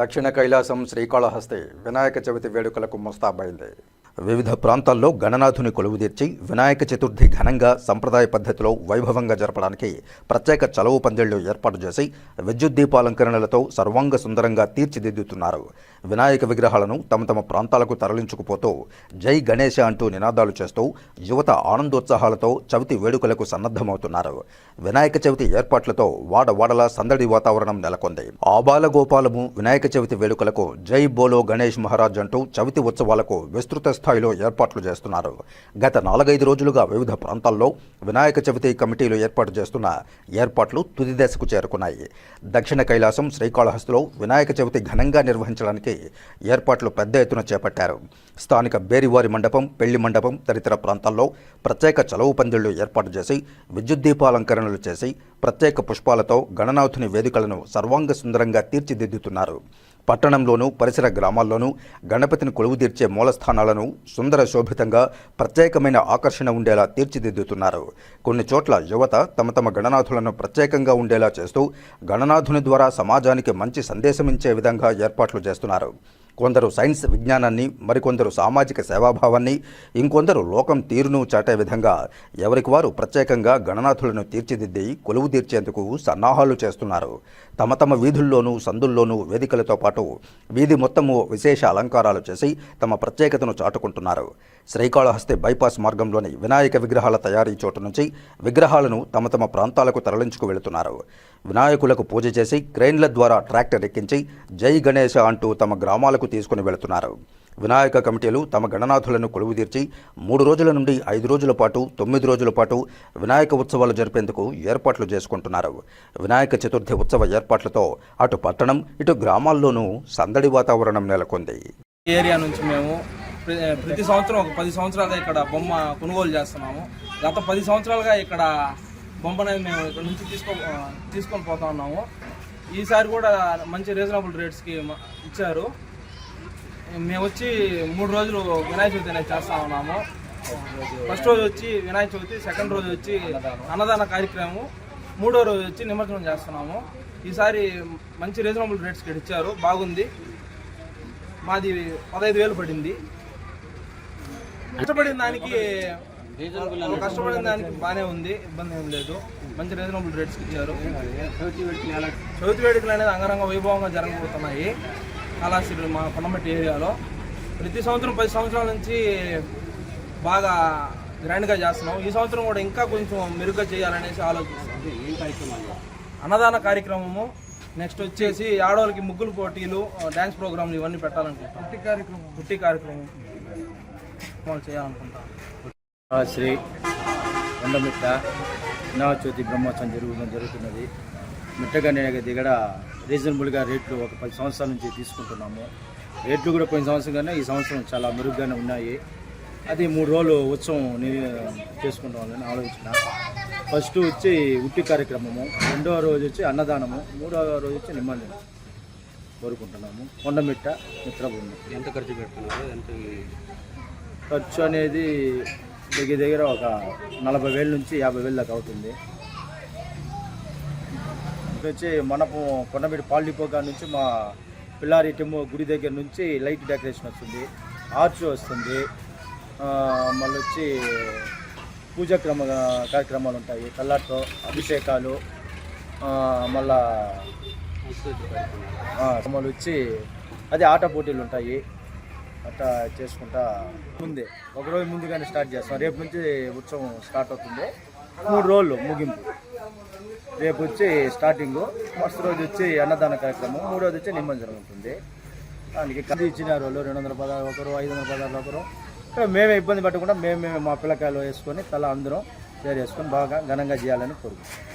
దక్షిణ కైలాసం శ్రీకాళహస్తి వినాయక చవితి వేడుకలకు ముస్తాబైంది. వివిధ ప్రాంతాల్లో గణనాథుని కొలువుదీర్చి వినాయక చతుర్థి ఘనంగా సంప్రదాయ పద్ధతిలో వైభవంగా జరపడానికి ప్రత్యేక చలవు పందిళ్ళు ఏర్పాటు చేసి విద్యుత్ దీపాలంకరణలతో సర్వాంగ సుందరంగా తీర్చిదిద్దుతున్నారు. వినాయక విగ్రహాలను తమ తమ ప్రాంతాలకు తరలించుకుపోతూ జై గణేశ అంటూ నినాదాలు చేస్తూ యువత ఆనందోత్సాహాలతో చవితి వేడుకలకు సన్నద్ధమవుతున్నారు. వినాయక చవితి ఏర్పాట్లతో వాడవాడలా సందడి వాతావరణం నెలకొంది. ఆబాలగోపాలము వినాయక చవితి వేడుకలకు జై బోలో గణేష్ మహారాజ్ అంటూ చవితి ఉత్సవాలకు విస్తృత స్థాయిలో ఏర్పాట్లు చేస్తున్నారు. గత నాలుగైదు రోజులుగా వివిధ ప్రాంతాల్లో వినాయక చవితి కమిటీలు ఏర్పాటు చేస్తున్న ఏర్పాట్లు తుది దశకు చేరుకున్నాయి. దక్షిణ కైలాసం శ్రీకాళహస్తిలో వినాయక చవితి ఘనంగా నిర్వహించడానికి ఏర్పాట్లు పెద్ద ఎత్తున చేపట్టారు. స్థానిక బేరివారి మండపం పెళ్ళి మండపం తదితర ప్రాంతాల్లో ప్రత్యేక చలవు పందిళ్ళు ఏర్పాటు చేసి విద్యుత్ దీపాలంకరణలు చేసి ప్రత్యేక పుష్పాలతో గణనాథుని వేదికలను సర్వాంగ సుందరంగా తీర్చిదిద్దుతున్నారు. పట్టణంలోనూ పరిసర గ్రామాల్లోనూ గణపతిని కొలువుదీర్చే మూలస్థానాలను సుందర శోభితంగా ప్రత్యేకమైన ఆకర్షణ ఉండేలా తీర్చిదిద్దుతున్నారు. కొన్ని చోట్ల యువత తమ తమ గణనాథులను ప్రత్యేకంగా ఉండేలా చేస్తూ గణనాథుని ద్వారా సమాజానికి మంచి సందేశం ఇచ్చే విధంగా ఏర్పాట్లు చేస్తున్నారు. కొందరు సైన్స్ విజ్ఞానాన్ని మరికొందరు సామాజిక సేవాభావాన్ని ఇంకొందరు లోకం తీరును చాటే విధంగా ఎవరికి వారు ప్రత్యేకంగా గణనాథులను తీర్చిదిద్ది కొలువు తీర్చేందుకు సన్నాహాలు చేస్తున్నారు. తమ తమ వీధుల్లోనూ సందుల్లోనూ వేదికలతో పాటు వీధి మొత్తము విశేష అలంకారాలు చేసి తమ ప్రత్యేకతను చాటుకుంటున్నారు. శ్రీకాళహస్తి బైపాస్ మార్గంలోని వినాయక విగ్రహాల తయారీ చోటు నుంచి విగ్రహాలను తమ తమ ప్రాంతాలకు తరలించుకు వెళుతున్నారు. వినాయకులకు పూజ చేసి క్రెయిన్ల ద్వారా ట్రాక్టర్ ఎక్కించి జై గణేశ అంటూ తమ గ్రామాలకు తీసుకుని వెళుతున్నారు. వినాయక కమిటీలు తమ గణనాథులను కొలువుదీర్చి మూడు రోజుల నుండి ఐదు రోజుల పాటు తొమ్మిది రోజుల పాటు వినాయక ఉత్సవాలు జరిపేందుకు ఏర్పాట్లు చేసుకుంటున్నారు. వినాయక చతుర్థి ఉత్సవ ఏర్పాట్లతో అటు పట్టణం ఇటు గ్రామాల్లోనూ సందడి వాతావరణం నెలకొంది. ఏరియా నుంచి మేము ప్రతి సంవత్సరం ఒక పది సంవత్సరాలుగా ఇక్కడ బొమ్మ కొనుగోలు చేస్తున్నాము. గత పది సంవత్సరాలుగా ఇక్కడ బొమ్మని మేము ఇక్కడ నుంచి తీసుకో తీసుకొని పోతా ఉన్నాము. ఈసారి కూడా మంచి రీజనబుల్ రేట్స్కి ఇచ్చారు. మేము వచ్చి మూడు రోజులు వినాయక చవితి అనేది చేస్తా ఉన్నాము. ఫస్ట్ రోజు వచ్చి వినాయక చవితి సెకండ్ రోజు వచ్చి అన్నదాన కార్యక్రమం మూడో రోజు వచ్చి నిమజ్జనం చేస్తున్నాము. ఈసారి మంచి రీజనబుల్ రేట్స్కి ఇచ్చారు. బాగుంది. మాది పదహైదు వేలు పడింది. కష్టపడిన దానికి కష్టపడిన దానికి బాగానే ఉంది ఇబ్బంది ఏం లేదు. మంచి రీజనబుల్ రేట్స్ ఇచ్చారు. చవితి వేడుకలు అనేది అంగరంగ వైభవంగా జరగబోతున్నాయి. కాళాశ్రీ మా కొన్నమట్టి ఏరియాలో. ప్రతి సంవత్సరం పది సంవత్సరాల నుంచి బాగా గ్రాండ్గా చేస్తున్నాం. ఈ సంవత్సరం కూడా ఇంకా కొంచెం మెరుగ్గా చేయాలనేసి ఆలోచిస్తున్నాం. అన్నదాన కార్యక్రమము నెక్స్ట్ వచ్చేసి ఆడవాళ్ళకి ముగ్గులు పోటీలు డ్యాన్స్ ప్రోగ్రాంలు ఇవన్నీ పెట్టాలనుకుంటాం పుట్టి కార్యక్రమం. పుట్టి కార్యక్రమం. చేయాలనుకుంటాం శ్రీ కొండమిట్ట వినాయక చవితి బ్రహ్మోత్సవం జరుగుతుంది జరుగుతున్నది. మిట్టగండి దిగడ రీజనబుల్గా రేట్లు ఒక పది సంవత్సరాల నుంచి తీసుకుంటున్నాము. రేట్లు కూడా పోయిన సంవత్సరం కన్నా ఈ సంవత్సరం చాలా మెరుగ్గానే ఉన్నాయి. అది మూడు రోజులు ఉత్సవం చేసుకుంటామని ఆలోచన. ఫస్ట్ వచ్చి ఉట్టి కార్యక్రమము రెండవ రోజు వచ్చి అన్నదానము మూడవ రోజు వచ్చి నిమజ్జనం కోరుకుంటున్నాము. కొండమిట్ట మిత్రబృందం ఎంత ఖర్చు పెడుతున్నారు? ఎంత ఖర్చు అనేది దగ్గర దగ్గర ఒక నలభై వేల నుంచి యాభై వేల దాకా అవుతుంది. ఇంకా వచ్చి మనపు కొండమీడి పాల్ డిపో నుంచి మా పిల్లారి టెమ్ము గుడి దగ్గర నుంచి లైట్ డెకరేషన్ వస్తుంది ఆర్చ్ వస్తుంది. మళ్ళీ వచ్చి పూజా క్రమ కార్యక్రమాలు ఉంటాయి కల్లాట్లో అభిషేకాలు మళ్ళా మళ్ళీ వచ్చి అదే ఆట పోటీలు ఉంటాయి. అట్లా చేసుకుంటా ముందే. ఒక రోజు ముందుగానే స్టార్ట్ చేస్తాం. రేపు నుంచి ఉత్సవం స్టార్ట్ అవుతుంది. మూడు రోజులు ముగింపు. రేపు వచ్చి స్టార్టింగ్ ఫస్ట్ రోజు వచ్చి అన్నదాన కార్యక్రమం. మూడోది వచ్చి నిమజ్జనం ఉంటుంది. దానికి కది ఇచ్చినారు వాళ్ళు. రెండు వందల పదహారు ఒకరు ఐదు వందల పదహారు ఒకరు. మేమే ఇబ్బంది పట్టకుండా మేమే మా పిల్లకాయలు వేసుకొని తల అందరం షేర్ చేసుకొని బాగా ఘనంగా చేయాలని కోరుకుంటున్నాం.